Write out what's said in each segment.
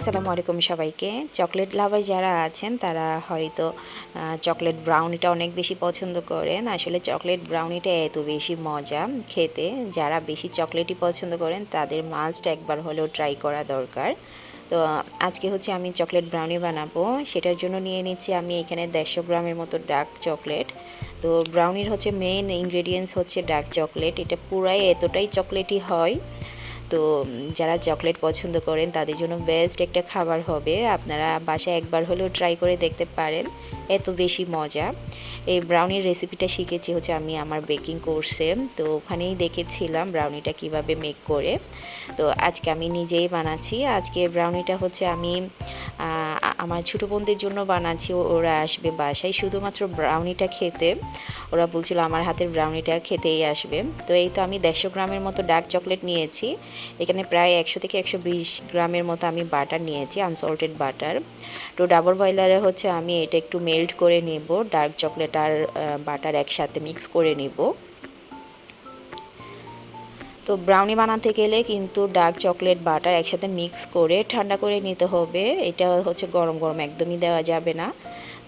আসসালামু আলাইকুম সবাইকে। চকলেট লাভার যারা আছেন, তারা হয়তো চকলেট ব্রাউনিটা অনেক বেশি পছন্দ করেন। আসলে চকলেট ব্রাউনিটা এত বেশি মজা খেতে, যারা বেশি চকলেটই পছন্দ করেন, তাদের মাস্ট একবার হলেও ট্রাই করা দরকার। তো, আজকে হচ্ছে আমি চকলেট ব্রাউনি বানাবো। সেটার জন্য নিয়ে নিচ্ছি আমি এখানে দেড়শো গ্রামের মতো ডার্ক চকলেট তো ব্রাউনির হচ্ছে মেইন ইনগ্রেডিয়েন্টস হচ্ছে ডার্ক চকলেট এটা পুরাই এতটাই চকলেটই হয় তো যারা চকলেট পছন্দ করেন তাদের জন্য বেস্ট একটা খাবার হবে। আপনারা বাসায় একবার হলেও ট্রাই করে দেখতে পারেন। এত বেশি মজা। এই ব্রাউনির রেসিপিটা শিখেছি হচ্ছে আমি আমার বেকিং কোর্সে। তো, ওখানেই দেখেছিলাম ব্রাউনিটা কীভাবে মেক করে। তো, আজকে আমি নিজেই বানাচ্ছি। আজকে ব্রাউনিটা হচ্ছে আমি আমার ছোটো বোনদের জন্য বানাচ্ছি। ওরা আসবে বাসায়। শুধুমাত্র ব্রাউনিটা খেতে, ওরা বলছিল আমার হাতের ব্রাউনিটা খেতেই আসবে। তো, এই তো আমি দেড়শো গ্রামের মতো ডার্ক চকলেট নিয়েছি। এখানে প্রায় একশো থেকে একশো বিশ গ্রামের মতো আমি বাটার নিয়েছি আনসল্টেড বাটার। তো ডাবল বয়লারে হচ্ছে আমি এটা একটু মেল্ট করে নেব ডার্ক চকলেট আর বাটার একসাথে মিক্স করে নেব। তো ব্রাউনি বানাতে গেলে কিন্তু ডার্ক চকলেট বাটার একসাথে মিক্স করে ঠান্ডা করে নিতে হবে, এটা হচ্ছে গরম গরম একদমই দেওয়া যাবে না।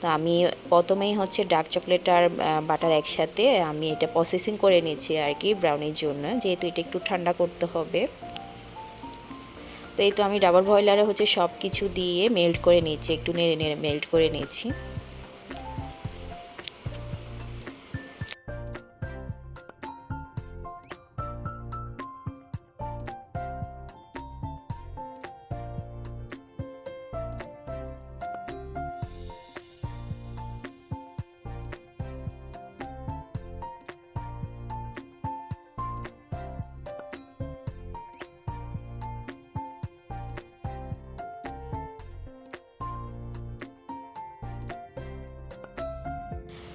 তো আমি প্রথমেই হচ্ছে ডার্ক চকলেট আর বাটার একসাথে আমি এটা প্রসেসিং করে নিচ্ছি আর কি ব্রাউনির জন্য, যেহেতু এটা একটু ঠান্ডা করতে হবে। তো এই তো আমি ডাবল বয়লারে হচ্ছে সব কিছু দিয়ে মেল্ট করে নিচ্ছি একটু নেড়ে নেড়ে মেল্ট করে নিচ্ছি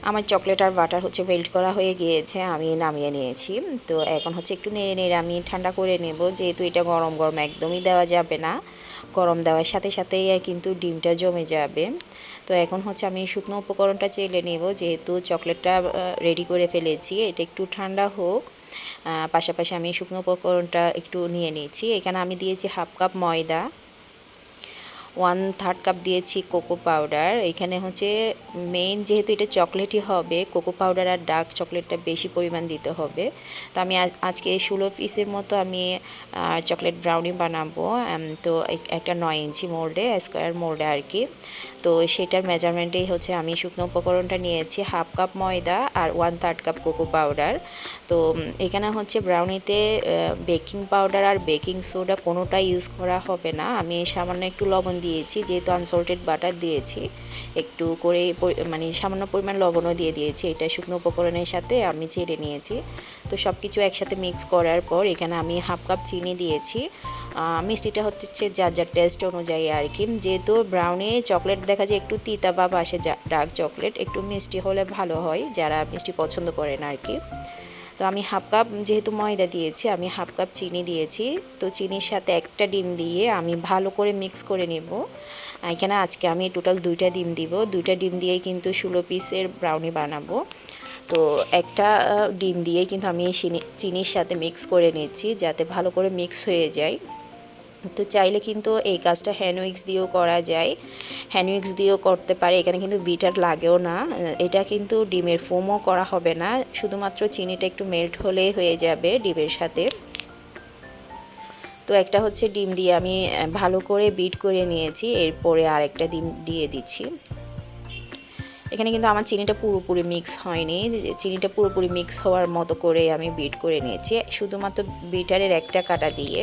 আমার চকলেট আর বাটার হচ্ছে মেল্ট করা হয়ে গিয়েছে, আমি নামিয়ে নিয়েছি। তো এখন হচ্ছে একটু নেড়ে নেড়ে আমি ঠান্ডা করে নেব, যেহেতু এটা গরম গরম একদমই দেওয়া যাবে না। গরম দেওয়ার সাথে সাথেই কিন্তু ডিমটা জমে যাবে। তো এখন হচ্ছে আমি শুকনো উপকরণটা চেলে নেব, যেহেতু চকলেটটা রেডি করে ফেলেছি, এটা একটু ঠান্ডা হোক। পাশাপাশি আমি শুকনো উপকরণটা একটু নিয়ে নিয়েছি। এখানে আমি দিয়েছি হাফ কাপ ময়দা। ওয়ান থার্ড কাপ দিয়েছি কোকো পাউডার এখানে হচ্ছে মেইন যেহেতু এটা চকলেটই হবে কোকো পাউডার আর ডার্ক চকলেটটা বেশি পরিমাণ দিতে হবে। তো আমি আজ- আজকে ষোলো পিসের মতো আমি চকলেট ব্রাউনি বানাবো। তো এক- একটা নয় ইঞ্চি মোল্ডে স্কোয়ার মোল্ডে আর কি। তো সেটার মেজারমেন্টেই হচ্ছে আমি শুকনো উপকরণটা নিয়েছি হাফ কাপ ময়দা আর one third cup cocoa powder তো এখানে হচ্ছে ব্রাউনিতে বেকিং পাউডার আর বেকিং সোডা কোনোটা ইউজ করা হবে না। আমি সামান্য একটু লবণ দিয়েছি, যেহেতু আনসল্টেড বাটার দিয়েছি, একটু করে মানে সামান্য পরিমাণ লবণও দিয়ে দিয়েছি, এটা শুকনো উপকরণের সাথে আমি ছেড়ে নিয়েছি। তো সব কিছু একসাথে মিক্স করার পর এখানে আমি হাফ কাপ চিনি দিয়েছি। মিষ্টিটা হচ্ছে যার যার টেস্ট অনুযায়ী আর কি যেহেতু ব্রাউনি চকলেট দেখা যায় একটু তিতা ভাব আসে ডার্ক চকলেট একটু মিষ্টি হলে ভালো হয়, যারা মিষ্টি পছন্দ করেন আর কি তো আমি হাফ কাপ, যেহেতু ময়দা দিয়েছি, আমি হাফ কাপ চিনি দিয়েছি। তো চিনির সাথে একটা ডিম দিয়ে আমি ভালো করে মিক্স করে নেব। এখানে আজকে আমি টোটাল দুইটা ডিম দিব। দুইটা ডিম দিয়ে কিন্তু ষোলো পিসের ব্রাউনি বানাবো। তো একটা ডিম দিয়ে কিন্তু আমি চিনি, চিনির সাথে মিক্স করে নিচ্ছি, যাতে ভালো করে মিক্স হয়ে যায়। তো চাইলে কিন্তু এই কাজটা হ্যান্ড উইক্স দিয়েও করা যায়। হ্যান্ড উইক্স দিয়েও করতে পারে, এখানে কিন্তু বিটার লাগেও না। এটা কিন্তু ডিমের ফোমও করা হবে না, শুধুমাত্র চিনিটা একটু মেল্ট হলেই হয়ে যাবে ডিমের সাথে। তো একটা হচ্ছে ডিম দিয়ে আমি ভালো করে বিট করে নিয়েছি, এরপরে আরেকটা ডিম দিয়ে দিচ্ছি। এখানে কিন্তু আমার চিনিটা পুরোপুরি মিক্স হয়নি, চিনিটা পুরোপুরি মিক্স হওয়ার মতো করে আমি বিট করে নিয়েছি, শুধুমাত্র বিটারের একটা কাটা দিয়ে।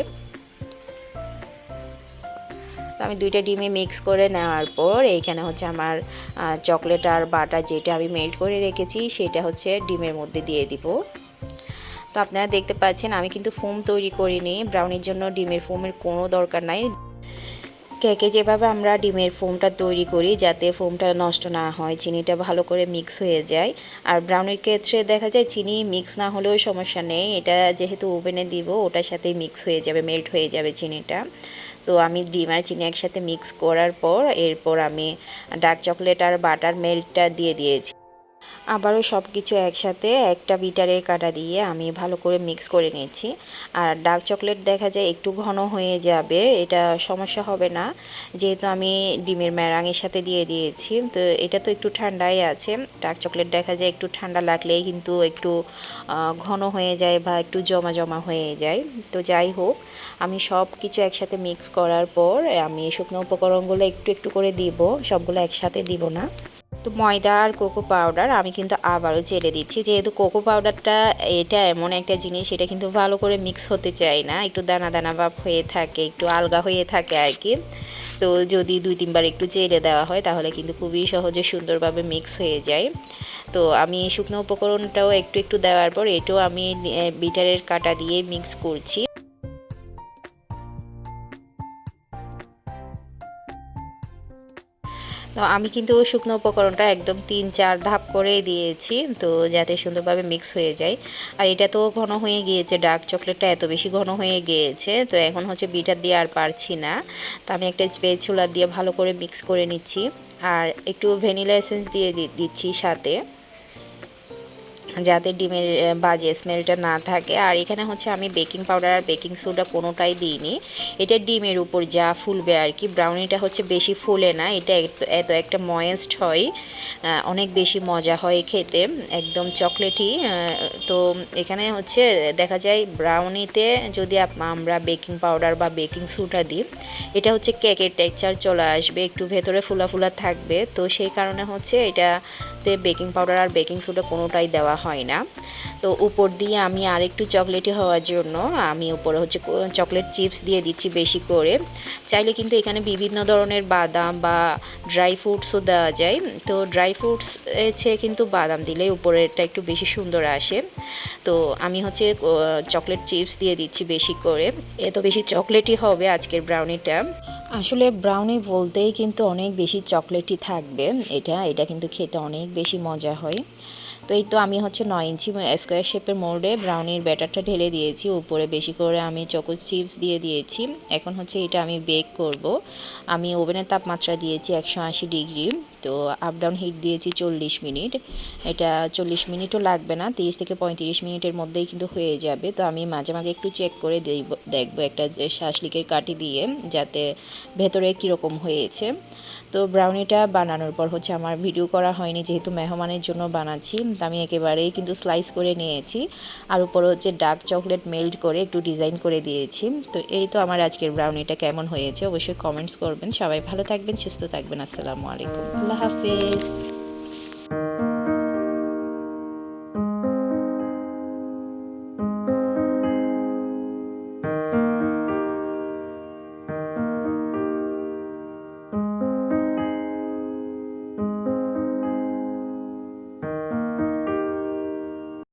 আমি দুইটা ডিমে মিক্স করে নেওয়ার পর এইখানে হচ্ছে আমার চকলেট আর বাটার যেটা আমি মেল্ট করে রেখেছি সেটা হচ্ছে ডিমের মধ্যে দিয়ে দিব। তো আপনারা দেখতে পাচ্ছেন আমি কিন্তু ফোম তৈরি করিনি ব্রাউনির জন্য ডিমের ফোমের কোনো দরকার নাই। কেকে যেভাবে আমরা ডিমের ফোমটা তৈরি করি যাতে ফোমটা নষ্ট না হয়, চিনিটা ভালো করে মিক্স হয়ে যায়। আর ব্রাউনির ক্ষেত্রে দেখা যায় চিনি মিক্স না হলেও সমস্যা নেই, এটা যেহেতু ওভেনে দিব, ওটার সাথে মিক্স হয়ে যাবে মেল্ট হয়ে যাবে চিনিটা। তো আমি ডিম আর চিনি একসাথে মিক্স করার পর, এরপর আমি ডার্ক চকলেট আর বাটার মেল্টটা দিয়ে দিয়েছি। আবারও সব কিছু একসাথে একটা বিটারের কাটা দিয়ে আমি ভালো করে মিক্স করে নিয়েছি। আর ডার্ক চকলেট দেখা যায় একটু ঘন হয়ে যাবে, এটা সমস্যা হবে না। যেহেতু আমি ডিমের ম্যারাঙের সাথে দিয়ে দিয়েছি, তো এটা তো একটু ঠান্ডাই আছে। ডার্ক চকলেট দেখা যায় একটু ঠান্ডা লাগলেই কিন্তু একটু ঘন হয়ে যায় বা একটু জমা জমা হয়ে যায়। তো যাই হোক, আমি সব কিছু একসাথে মিক্স করার পর আমি শুকনো উপকরণগুলো একটু একটু করে দিব, সবগুলো একসাথে দিব না। তো ময়দা আর কোকো পাউডার আমি কিন্তু আবারও জেলে দিচ্ছি। যেহেতু কোকো পাউডারটা এটা এমন একটা জিনিস, এটা কিন্তু ভালো করে মিক্স হতে চায় না। একটু দানা দানা ভাব হয়ে থাকে, একটু আলগা হয়ে থাকে আর কি। তো যদি দুই তিনবার একটু জেলে দেওয়া হয়, তাহলে কিন্তু খুবই সহজে সুন্দরভাবে মিক্স হয়ে যায়। তো আমি শুকনো উপকরণটাও একটু একটু দেওয়ার পর, এটাও আমি বিটারের কাটা দিয়ে মিক্স করছি। তো আমি কিন্তু শুকনো উপকরণটা একদম তিন, চার ধাপ করে দিয়েছি, তো যাতে সুন্দরভাবে মিক্স হয়ে যায়। আর এটা তো ঘন হয়ে গিয়েছে ডার্ক চকলেটটা এত বেশি ঘন হয়ে গিয়েছে, তো এখন হচ্ছে বিটার দিয়ে আর পারছি না। তো আমি একটা স্পেচুলা দিয়ে ভালো করে মিক্স করে নিচ্ছি। আর একটু ভ্যানিলা এসেন্স দিয়ে দিচ্ছি সাথে। যাতে ডিমের বাজে স্মেলটা না থাকে। আর এখানে হচ্ছে আমি বেকিং পাউডার আর বেকিং সোডা কোনোটাই দিইনি। এটা ডিমের উপর যা ফুলবে আর কি। ব্রাউনিটা হচ্ছে বেশি ফুলে না। এটা এত একটা ময়েস্ট হয়। অনেক বেশি মজা হয় খেতে। একদম চকলেটই তো এখানে হচ্ছে দেখা যায় ব্রাউনিতে যদি আমরা বেকিং পাউডার বা বেকিং সোডা দিই, এটা হচ্ছে কেকের টেক্সচার চলে আসবে। একটু ভেতরে ফুলা ফুলা থাকবে। তো সেই কারণে হচ্ছে এটাতে বেকিং পাউডার আর বেকিং সোডা কোনোটাই দেওয়া হয় না। তো উপর দিয়ে আমি আরেকটু চকলেটি হওয়ার জন্য আমি উপরে হচ্ছে চকলেট চিপস দিয়ে দিচ্ছি বেশি করে। চাইলে কিন্তু এখানে বিভিন্ন ধরনের বাদাম বা ড্রাই ফ্রুটসও দেওয়া যায়। তো ড্রাই ফ্রুটস চেয়ে কিন্তু বাদাম দিলে উপরেরটা একটু বেশি সুন্দর আসে। তো আমি হচ্ছে চকলেট চিপস দিয়ে দিচ্ছি বেশি করে। এত বেশি চকলেটই হবে আজকের ব্রাউনিটা আসলে ব্রাউনি বলতেই কিন্তু অনেক বেশি চকলেটই থাকবে। এটা এটা কিন্তু খেতে অনেক বেশি মজা হয়। তো এই তো আমি হচ্ছে নয় ইঞ্চি স্কোয়ার শেপের মোল্ডে ব্রাউনির ব্যাটারটা ঢেলে দিয়েছি। উপরে বেশি করে আমি চকো চিপস দিয়ে দিয়েছি। এখন হচ্ছে এটা আমি বেক করব। আমি ওভেনের তাপমাত্রা দিয়েছি একশো আশি ডিগ্রি তো আপ ডাউন হিট দিয়েছি চল্লিশ মিনিট। এটা চল্লিশ মিনিটও লাগবে না, তিরিশ থেকে পঁয়ত্রিশ মিনিটের মধ্যেই কিন্তু হয়ে যাবে। তো আমি মাঝে মাঝে একটু চেক করে দেখব একটা শাসলিকের কাটি দিয়ে, যাতে ভেতরে কীরকম হয়েছে। তো ব্রাউনিটা বানানোর পর হচ্ছে আমার ভিডিও করা হয়নি, যেহেতু মেহমানের জন্য বানাচ্ছি, তো আমি একেবারেই কিন্তু স্লাইস করে নিয়েছি। আর উপরে হচ্ছে ডার্ক চকলেট মেল্ট করে একটু ডিজাইন করে দিয়েছি। তো এই তো আমার আজকের ব্রাউনিটা কেমন হয়েছে, অবশ্যই কমেন্টস করবেন। সবাই ভালো থাকবেন, সুস্থ থাকবেন। আসসালামু আলাইকুম। Barra Fez.